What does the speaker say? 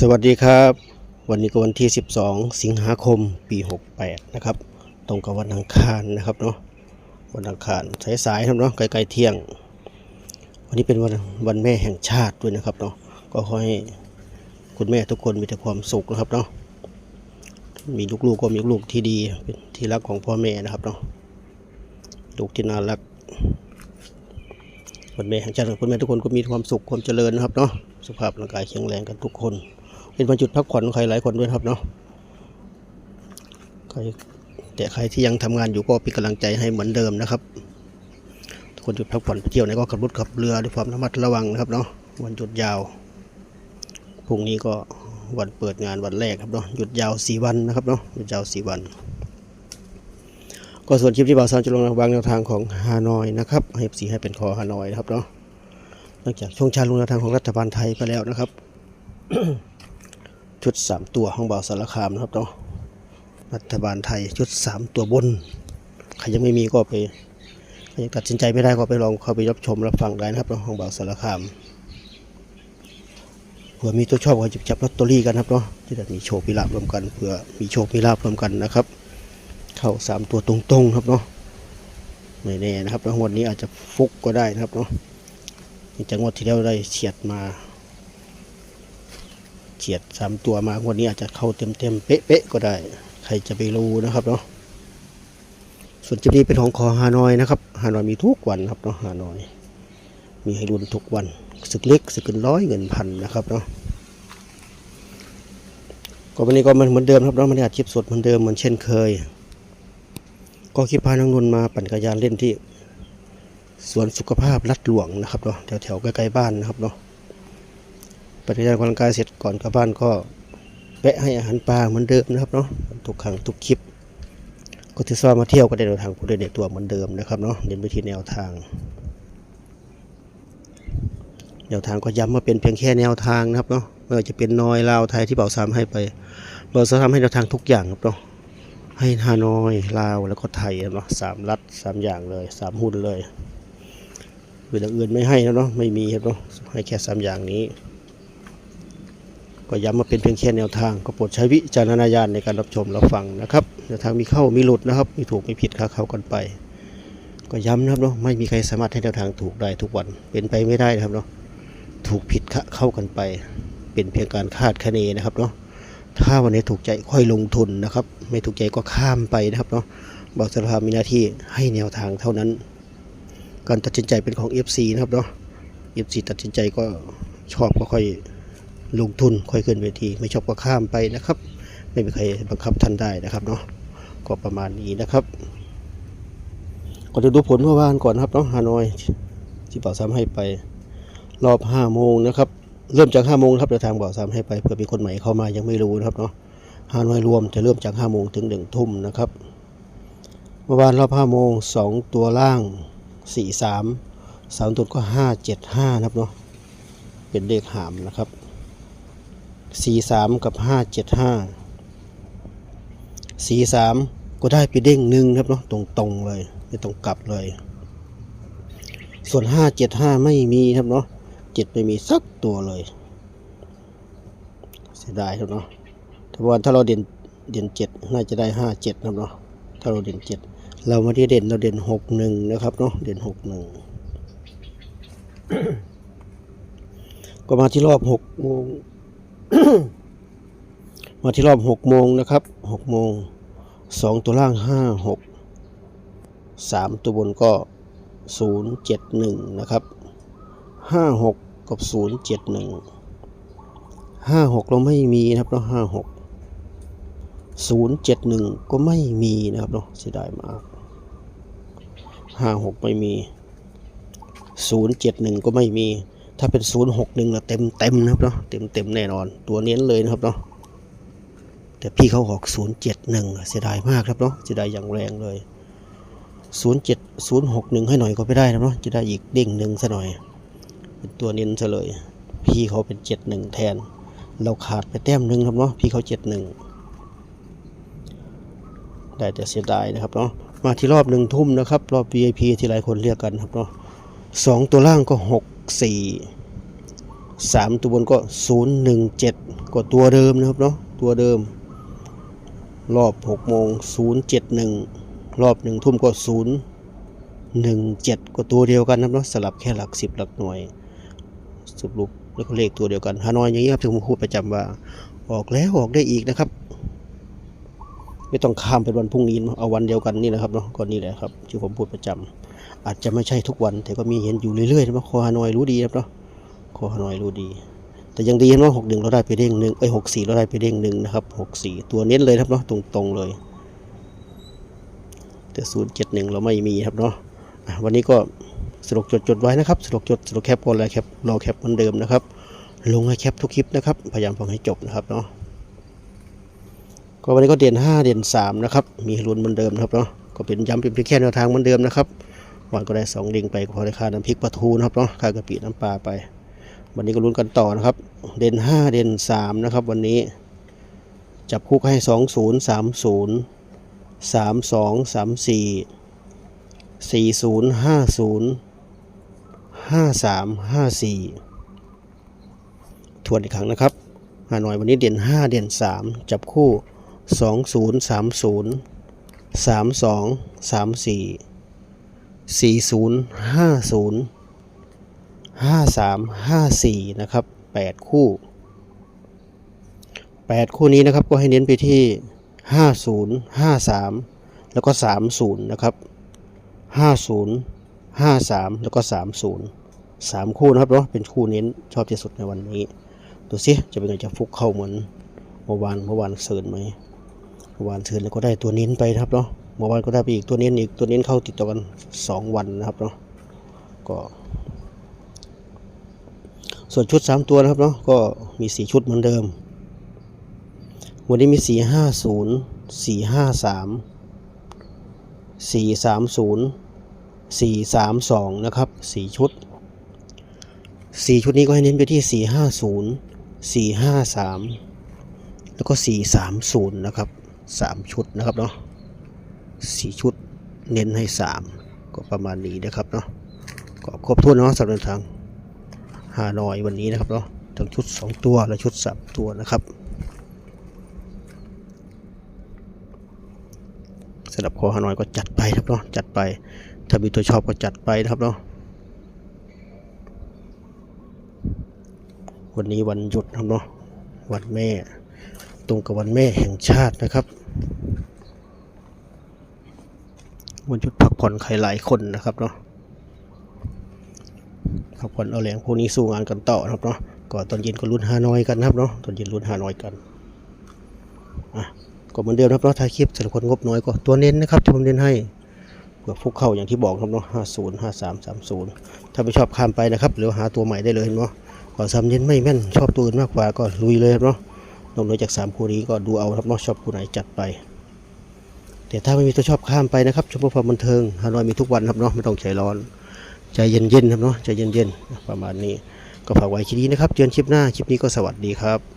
สวัสดีครับ วันนี้ก็วันที่ 12 สิงหาคมปี 68 นะครับ ตรงกับวันอังคารนะครับเนาะวันอังคารสายๆครับเนาะใกล้ๆเที่ยง วันนี้เป็นวันวันแม่แห่งชาติด้วยนะครับเนาะก็ขอให้คุณแม่ทุกคนมีแต่ความสุขนะครับเนาะมีลูกๆก็มีลูกที่ดีเป็นที่รักของพ่อแม่นะครับเนาะลูกที่น่ารักวันแม่แห่งชาติของคุณแม่ทุกคนก็มีความสุขความเจริญนะครับเนาะสุขภาพร่างกายแข็งแรงกันทุกคน เป็นวันหยุดพักผ่อนของใครหลายคนด้วยครับเนาะใครแต่ใครที่ยังทำงานอยู่ก็เป็นกำลังใจให้เหมือนเดิมนะครับ คนหยุดพักผ่อนไปเที่ยวไหนก็ขับรถขับเรือด้วยความระมัดระวังนะครับเนาะวันหยุดยาวพรุ่งนี้ก็วันเปิดงานวันแรกครับเนาะหยุดยาวสี่วันนะครับเนาะหยุดยาวสี่วัน ก็ส่วนคลิปที่บ่าวสาวจะลงวางแนวทางของฮานอยนะครับให้สีให้เป็นคอฮานอยนะครับเนาะหลังจากช่วงชาลงแนวทางของรัฐบาลไทยไปแล้วนะครับ ชุด 3 ตัวของบ่าวสารคามนะครับเนาะรัฐบาลไทยชุด 3 ตัวบน ใครยังไม่มีก็ไปใครยังตัดสินใจไม่ได้ก็ไปลองเข้าไปรับชมรับฟังได้นะครับเนาะของบ่าวสารคามเผื่อมีตัวชอบก็หยิบจับลอตเตอรี่กันครับเนาะที่จะมีโชคมีลาบรวมกันเผื่อมีโชคมีลาบรวมกันนะครับ เข้า 3 ตัวตรงๆครับเนาะไม่แน่นะครับแล้ววันนี้อาจจะฟุกก็ได้นะครับเนาะจังหวัดที่แล้วได้เฉียดมา เฉียดสามตัวมางวันนี้อาจจะเข้าเต็มเต็มๆเป๊ะๆก็ได้ ใครจะไปรู้นะครับเนาะส่วนจุดนี้เป็นของคอฮานอยนะครับฮานอยมีทุกวันครับเนาะฮานอย มีให้รุนทุกวันสึกเล็กสึกเกินร้อยเงินพันนะครับเนาะก็วันนี้ก็มันเหมือนเดิมครับเนาะมันอัดคลิปสดเหมือนเดิมเหมือนเช่นเคย ก็คลิปพานังนนมาปั่นจักรยานเล่นที่สวนสุขภาพลัดหลวงนะครับเนาะแถวๆใกล้ๆบ้านนะครับเนาะ ปฏิบัติกำลังกายเสร็จก่อนกลับบ้านก็แวะให้อาหารปลาเหมือนเดิมนะครับเนาะทุกครั้งทุกคลิป ก็ถือว่ามาเที่ยวก็ได้แนวทางผู้เด็กตัวเหมือนเดิมนะครับเนาะเน้นไปที่แนวทาง แนวทางก็ย้ำว่าเป็นเพียงแค่แนวทางนะครับเนาะไม่ว่าจะเป็นนอยลาวไทยที่เบาซ้ำให้ไปเราจะทำให้แนวทางทุกอย่างครับเนาะให้ฮานอยลาวแล้วก็ไทยเนาะสามรัฐสามอย่างเลยสามหุ้นเลยเวลาอื่นไม่ให้แล้วเนาะไม่มีครับเนาะให้แค่สามอย่างนี้ ก็ย้ำมาเป็นเพียงแค่แนวทางก็โปรดใช้วิจารณญาณในการรับชมรับฟังนะครับแนวทางมีเข้ามีหลุดนะครับ มีถูกมีผิดค้าเข้ากันไป ก็ย้ำนะครับเนาะไม่มีใครสามารถให้แนวทางถูกได้ทุกวันเป็นไปไม่ได้นะครับเนาะถูกผิดค้าเข้ากันไป เป็นเพียงการคาดคะเนนะครับเนาะถ้าวันนี้ถูกใจค่อยลงทุนนะครับ ไม่ถูกใจก็ข้ามไปนะครับเนาะบอกสารภาพมีหน้าที่ให้แนวทางเท่านั้น การตัดสินใจเป็นของ FC นะครับเนาะ FC ตัดสินใจก็ชอบก็ค่อย ลงทุนค่อยขึ้นเวที ไม่ชอบก็ข้ามไปนะครับ ไม่มีใครบังคับท่านได้นะครับเนาะก็ประมาณนี้นะครับก็จะดูผลเมื่อวานก่อนนะครับเนาะฮานอยที่บ่าวซ้ำให้ไป รอบห้าโมงนะครับ เริ่มจากห้าโมงครับเดี๋ยวทางบ่าวซ้ำให้ไปเผื่อมีคนใหม่เข้ามายังไม่รู้นะครับเนาะฮานอยรวมจะเริ่มจากห้าโมงถึงหนึ่งทุ่มนะครับเมื่อวานรอบห้าโมงสองตัวล่างสี่สามสามตัวก็ห้าเจ็ดห้านะครับเนาะเป็นเลขหามนะครับ สี่สามกับห้าเจ็ดห้าสี่สามก็ได้ไปเด้งหนึ่งครับเนาะตรงตรงๆเลยไม่ต้องกลับเลย ส่วนห้าเจ็ดห้าไม่มีครับเนาะเจ็ดไม่มีสักตัวเลย เสียดายครับเนาะถ้าวันถ้าเราเด่นเด่นเจ็ดน่าจะได้ห้าเจ็ดครับเนาะถ้าเราเด่นเจ็ดเราไม่ได้เด่นเราเด่นหกหนึ่งนะครับเนาะเด่นหกหนึ่งก็มาที่รอบหกโมง มาที่รอบหกโมงนะครับหกโมงสองตัวล่างห้าหกสามตัวบนก็ศูนย์เจ็ดหนึ่งนะครับห้าหกกับศูนย์เจ็ดหนึ่งห้าหกเราไม่มีนะครับเนาะห้าหกศูนย์เจ็ดหนึ่งก็ไม่มีนะครับเนาะเสียดายมากห้าหกไม่มีศูนย์เจ็ดหนึ่งก็ไม่มี ถ้าเป็นศูนย์หกหนึ่งเต็มเต็มนะครับเนาะเต็มเต็มแน่นอน ตัวเน้นเลยนะครับเนาะแต่พี่เขาออกศูนย์เจ็ดหนึ่งเสียดายมากครับเนาะเสียดายอย่างแรงเลยศูนย์เจ็ดศูนย์หกหนึ่งให้หน่อยก็ไม่ได้นะเนาะจะได้อีกเด้งหนึ่งซะหน่อย เป็นตัวเน้นซะเลย พี่เขาเป็นเจ็ดหนึ่งแทน เราขาดไปแต้มหนึ่งครับเนาะพี่เขาเจ็ดหนึ่งได้แต่เสียดายนะครับเนาะมาที่รอบหนึ่งทุ่มนะครับ รอบ VIP ที่หลายคนเรียกกันครับเนาะสองตัวล่างก็หก สี่สามตัวบนก็ศูนย์หนึ่งเจ็ดก็ตัวเดิมนะครับเนาะตัวเดิม รอบหกโมงศูนย์เจ็ดหนึ่งรอบหนึ่งทุ่มก็ศูนย์หนึ่งเจ็ดก็ตัวเดียวกันนะครับเนาะสลับแค่หลักสิบหลักหน่วยสรุปแล้วก็เลขตัวเดียวกันฮานอยอย่างนี้ครับที่ผมพูดประจำว่าออกแล้วออกได้อีกนะครับ ไม่ต้องข้ามเป็นวันพรุ่งนี้เอาวันเดียวกันนี่นะครับเนาะก็นี่แหละครับที่ผมพูดประจำ อาจจะไม่ใช่ทุกวัน แต่ก็มีเห็นอยู่เรื่อยๆนะคอฮานอยรู้ดีนะครับเนาะคอฮานอยรู้ดี แต่ยังดีนะหกหนึ่งเราได้ไปเด้งหนึ่งเอ้หกสี่เราได้ไปเด้งหนึ่งนะครับหกสี่ตัวเน้นเลยครับเนาะตรงๆเลย แต่ศูนย์เจ็ดหนึ่งเราไม่มีครับเนาะวันนี้ก็สรุปจดจดๆไว้นะครับสรุปจดสรุปแคปก่อนเลยแคปรอแคปเหมือนเดิมนะครับ ลงให้แคปทุกคลิปนะครับ พยายามฟังให้จบนะครับเนาะก็วันนี้ก็เด่น5 เด่น3นะครับ มีลุ้นเหมือนเดิมครับเนาะ ก็เป็นย้ำเป็นเพียงแค่แนวทางเหมือนเดิมนะครับ วันก็ได้2ลิงไปก็พอได้ค่าน้ำพริกปลาทูนะครับเนาะค่ากะปิน้ำปลาไป วันนี้ก็ลุ้นกันต่อนะครับ เด่น5 เด่น3นะครับ วันนี้จับคู่ให้ 2 0 3 0 3 2 3 4 4 0 5 0 5 3 5 4 ทวนอีกครั้งนะครับฮานอยวันนี้เด่น 5 เด่น 3 จับคู่ 20 30 32 34 53 54นะครับ8คู่8คู่นี้นะครับก็ให้เน้นไปที่50 53แล้วก็30นะครับ50 53แล้วก็30 3คู่นะครับเนาะเป็นคู่เน้นชอบที่สุดในวันนี้ดูสิจะเป็นไงจะฟุกเข้าเหมือนเมื่อวานเมื่อวานเซินไหมเมื่อวานเซินแล้วก็ได้ตัวเน้นไปนะครับเนาะ เมื่อวานก็ได้ไปอีกตัวเน้นอีกตัวเน้นเข้าติดต่อกันสองวันนะครับเนาะก็ส่วนชุดสามตัวนะครับเนาะก็มีสี่ชุดเหมือนเดิม วันนี้มีสี่ห้าศูนย์สี่ห้าสามสี่สามศูนย์สี่สามสองนะครับสี่ชุดสี่ชุดนี้ก็ให้เน้นไปที่สี่ห้าศูนย์สี่ห้าสามแล้วก็สี่สามศูนย์นะครับสามชุดนะครับเนาะ สี่ชุดเน้นให้สามก็ประมาณนี้นะครับเนาะก็ครบถ้วนเนาะสำหรับทางฮานอยวันนี้นะครับเนาะทั้งชุดสองตัวและชุดสามตัวนะครับสำหรับคอฮานอยก็จัดไปครับเนาะจัดไป ถ้ามีตัวชอบก็จัดไปนะครับเนาะวันนี้วันหยุดนะครับเนาะวันแม่ ตรงกับวันแม่แห่งชาตินะครับ วันหยุดพักผ่อนใครหลายคนนะครับเนาะพักผ่อนเอาแรงพวกนี้สู้งานกันต่อครับเนาะก่อนตอนเย็นก็ลุ้นฮานอยกันครับเนาะตอนเย็นลุ้นฮานอยกันอะก็เหมือนเดิมนะครับเนาะถ่ายคลิปสำหรับคนงบน้อยก็ตัวเน้นนะครับที่ผมเน้นให้เผื่อฟุกเข้าอย่างที่บอกครับเนาะห้าศูนย์ห้าสามสามศูนย์ถ้าไม่ชอบข้ามไปนะครับหรือหาตัวใหม่ได้เลยเนาะขอนซ้ำเน้นไม่แม่นชอบตัวอื่นมากกว่าก็ลุยเลยครับเนาะนอกเหนือจาก3คู่นี้ก็ดูเอาครับเนาะชอบคู่ไหนจัดไป แต่ถ้าไม่มีตัวชอบข้ามไปนะครับชมความบันเทิงฮานอยมีทุกวันครับเนาะไม่ต้องใจร้อน ใจเย็นๆครับเนาะใจเย็นๆประมาณนี้ก็ฝากไว้คลิปนี้นะครับเจอกันคลิปหน้าคลิปนี้ก็สวัสดีครับ